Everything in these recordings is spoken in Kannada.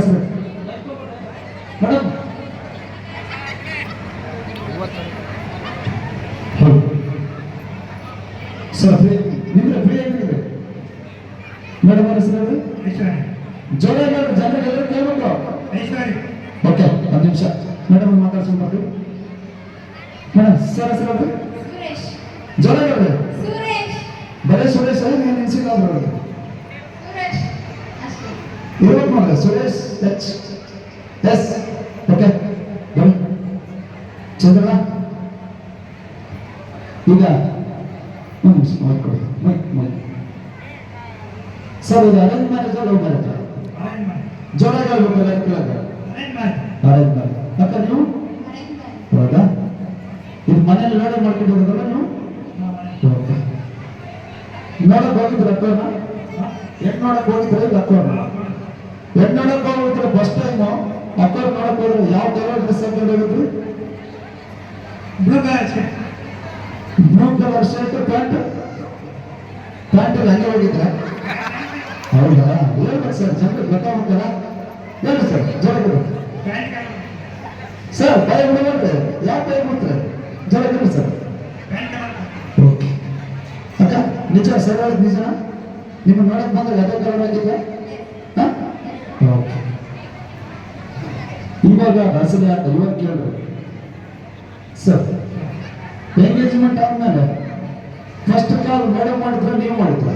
ಹೆಸರು ಮೇಡಮ್. ಹೌದು. ಸರ್ ಫ್ರೀ ನಿಮ್ಗೆ ಫ್ರೀ ಆಗಿದ್ರೆ ಮೇಡಮ್ ಅವ್ರ ಹೆಸರು ಜೋರ ಜನರಿಗೆಲ್ಲರೂ ಕೇಳಬೇಕು. ಓಕೆ ಒಂದು ನಿಮಿಷ. ಮೇಡಮ್ ಮಾತಾಡ್ಸ್ಕೊಂಡು ಬರ್ರಿ. ಮೇಡಮ್ ಸರ್ ಹೆಸರು ಸುರೇಶ್. ಬರೀ ಸುರೇಶ್ ನೀನು ನಿಲ್ಸಿಲ್ಲ ಅವ್ರು. ಇರ್ಬೇಕು Suresh H yes okay Chandranna ಈಗ ಮೈಕ್ ಮೈಕ್ ಸರ್ ಇದು arrange marriage love marriage arrange arrange marriage ಅಕ್ಕ ನೀವು ಹೌದಾ ಇದು ಮನೇಲಿ ನೋಡಿ ಮಾಡ್ಕೊಂಡಿರೋದಲ್ಲ ನೀವು ನೋಡಕ್ ಹೋಗಿದ್ರೆ ಅಕ್ಕನ ಹೆಣ್ಣು ನೋಡಕ್ ಹೋಗಿದ್ರೆ ಅಕ್ಕನ ಹೆಣ್ಣು ನೋಡಕ್ ಹೋಗಿದ್ರೆ ಫಸ್ಟ್ ಟೈಮು ನೋಡಕ್ ಹೋದ್ರೆ ಯಾವ ಕಲರ್ ಡ್ರೆಸ್ ಹಾಕೊಂಡು ಹೋಗಿದ್ರಿ blue colour shirt blue colour shirt pant pant ಹಂಗೆ ಹೋಗಿದ್ರ? ಹೌದಾ? ಹೇಳ್ಬೇಕು ಸರ್ ಜನರಿಗೆ ಗೊತ್ತಾಗ್ಬೇಕಲ್ಲ ಹೇಳಿ. ಸರ್ ಕಲರ್ ಸರ್ ಭಯ ಬಿಡಬಾರ್ದು ಯಾವ ಭಯ ಬಿಡ್ತಾರೆ ಜೋರಾಗಿ ಸರ್. ಓಕೆ ಅಕ್ಕ ನಿಜ ಸರ್ ನಿಜ ನಿಮ್ಮ ನೋಡಕ್ ಬಂದ್ರೆ ಅದೇ ಕಲರ್ ಆಗಿದ್ಯಾ? ಇವಾಗ ಅಂತ ಇವಾಗ ಕೇಳಿದ್ರು ಸರ್ ಎಂಗೇಜ್ಮೆಂಟ್ ಆದ್ಮೇಲೆ ಫಸ್ಟ್ ಕಾಲ್ ಮೇಡಮ್ ಮಾಡಿದ್ರೆ ನೀವು ಮಾಡಿದ್ರ?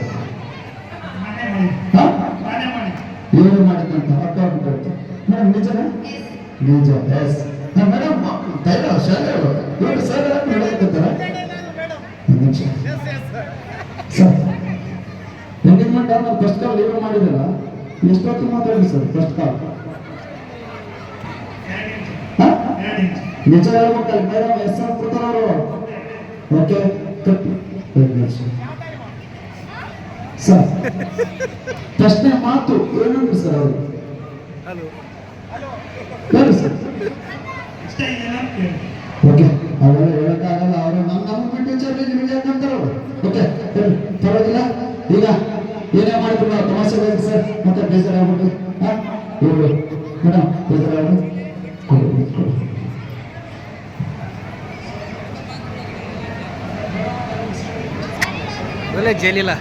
ಏನು ಮಾಡಿದ್ದಂತ ಅಕ್ಕ ಮೇಡಮ್ ನಿಜನಾ? ನಿಜ ಎಸ್ ಮೇಡಮ್ ತೈಲ ಶಾಲೆ ಇವರು ಸರ್ ನಡೆಯಕತ್ತಾರ ಸರ್ ಎಂಗೇಜ್ಮೆಂಟ್ ಆದ್ಮೇಲೆ ಫಸ್ಟ್ ಕಾಲ್ ಲೀವ್ ಮಾಡಿದಲ್ಲ ಎಷ್ಟೊತ್ತು ಮಾತಾಡಿ ಸರ್ ಫಸ್ಟ್ ಕಾಲ್ ನಿಜ ಹೇಳ್ಬೇಕಲ್ಲ ಮೇಡಮ್ ಎಸ್ ಓಕೆ ಸರ್ ಪ್ರಶ್ನೆ ಮಾತು ಏನಂದ್ರು ಸರ್ ಅವರು? ಹೇಳಿ ಸರ್. ಓಕೆ ಅವೆಲ್ಲ ಹೇಳಕ್ಕಾಗಲ್ಲ ಅವರು. ನಮ್ಮ ನಮ್ಮ ಬಿಟ್ಟು ವಿಚಾರ ನಿಮಗೆ ಯಾಕಂತಾರ ಅವರು? ಓಕೆ ಹೇಳಿ. ಪರವಾಗಿಲ್ಲ. ಈಗ ಏನೇ ಮಾಡಿದ್ರು ತಮಾಷೆ ಬೇಕು ಸರ್. ಮತ್ತೆ ಬೇಜಾರಾಗ್ಬಿಟ್ಟು ಹಾಂ? ಮೇಡಮ್ ಬೇಜಾರಾಗ್ಬಿಟ್ಟು Boleh jelly lah.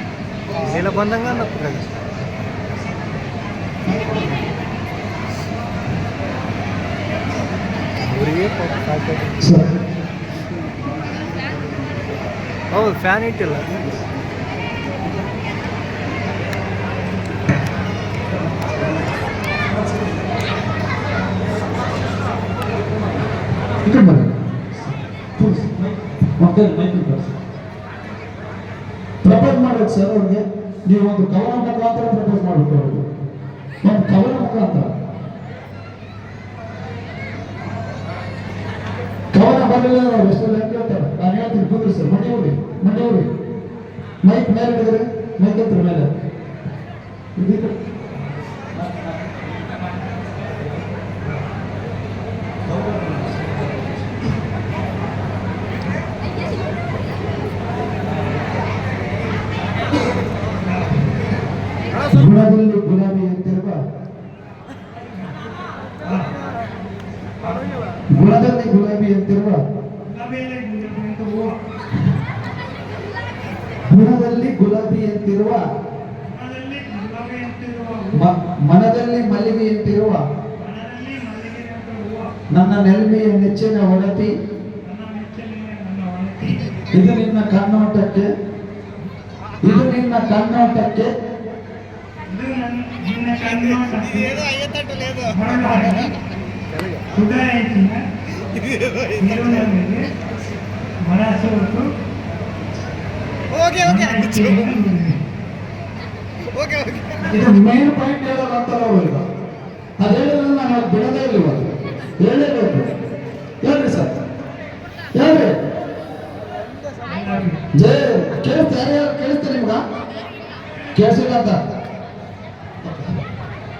Jelly bandeng kan apa guys? Gurih Oh, fan itu lah. Itu mana? Terus, makan. Propose ಮಾಡ್ಬೇಕು ಸರ್ ಅವ್ರಿಗೆ ನೀವು ಒಂದು ಕವನ ಮುಖಾಂತರ ಪ್ರಪೋಸ್ ಮಾಡಬೇಕು ಅವ್ರಿಗೆ. ಒಂದು ಕವನ ಮುಖಾಂತರ. ಕವನ ಬರಲಿಲ್ಲ ಅವ್ರು ಎಷ್ಟೆಲ್ಲ ಹೆಂಗೆ ಹೇಳ್ತಾರೆ. ನಾನು ಹೇಳ್ತೀನಿ ಕೂತ್ರಿ ಸರ್ ಮಂಡಿ ಹೋಗಿ ಮಂಡಿ ಹೋಗಿ ಮೈಕ್ ಮೇಲೆ ಹಿಡಿದ್ರಿ ಮೈಕ್ ಹತ್ರ ಮೇಲೆ? ಇದಕ್ಕೆ ಗುಣದಲ್ಲಿ ಗುಲಾಬಿ ಅಂತಿರುವ ಗುಣದಲ್ಲಿ ಗುಲಾಬಿ ಅಂತಿರುವ ಮನದಲ್ಲಿ ಗುಲಾಬಿ ಅಂತಿರುವ ಮ- ಮನದಲ್ಲಿ ಮಲ್ಲಿಗೆ ಅಂತಿರುವ ಮನದಲ್ಲಿ ಮಲ್ಲಿಗೆ ಅಂತ ನನ್ನ ನೆಲ್ಮೆಯ ನೆಚ್ಚಿನ ಒಡತಿ. ಇದು ನಿನ್ನ ಕಣ್ಣೋಟಕ್ಕೆ. ಇದು ನಿನ್ನ ಕಣ್ಣೋಟಕ್ಕೆ. ಇದು ನನ್ನ ನಿನ್ನ ಇರುವವರಿಗೆ ಓಕೆ ಓಕೆ. ಇದು ಮೇನ್ ಪಾಯಿಂಟ್ ಹೇಳೋದು ಅಂತಾರ ಅದು ಹೇಳಿದ್ರೆ ನಾನು ಅದು ಬಿಡೋದೇ ಇಲ್ಲ ಹೇಳಲೇಬೇಕು. ಹೇಳ್ರಿ ಸರ್. ಹೇಳ್ರಿ. ಜಯ. ಕೇಳ್ತಾರೆ ಯಾರ್ಯಾರು ಕೇಳಿಸ್ತಾ ನಿಮ್ಗ? ಕೇಳಿಸಿಲ್ಲ ಅಂತ.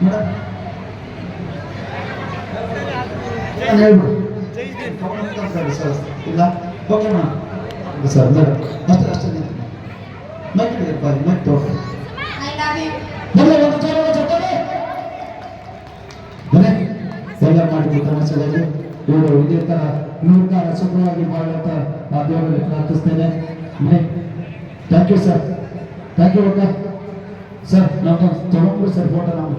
ಮೇಡಮ್. ಹೇಳ್ಬಿಡು. ಸರ್ ಇಲ್ಲ ಓಕೆ ಸರ್ ಮೇಡಮ್ ಅಷ್ಟೇ ಅಷ್ಟೇ ಮೈಕ್ ಹಿಡಿಯಪ್ಪ ಮೈಕ್ ತಗೊಳ್ಳಿ ಎಲ್ಲ ಮಾಡಿ ತಮಾಷೆಗಾಗಿ ಇವರು ಇದೇ ತರ ನೂತನ ಸುಖವಾಗಿ ಮಾಡುವಂತ ಆ ಪ್ರಾರ್ಥಿಸ್ತೇನೆ thank you sir thank you sir ನಮ್ಮ ತಗೊಂಡ್ಬಿಡಿ ಸರ್ ಫೋಟೋ ನಾವು.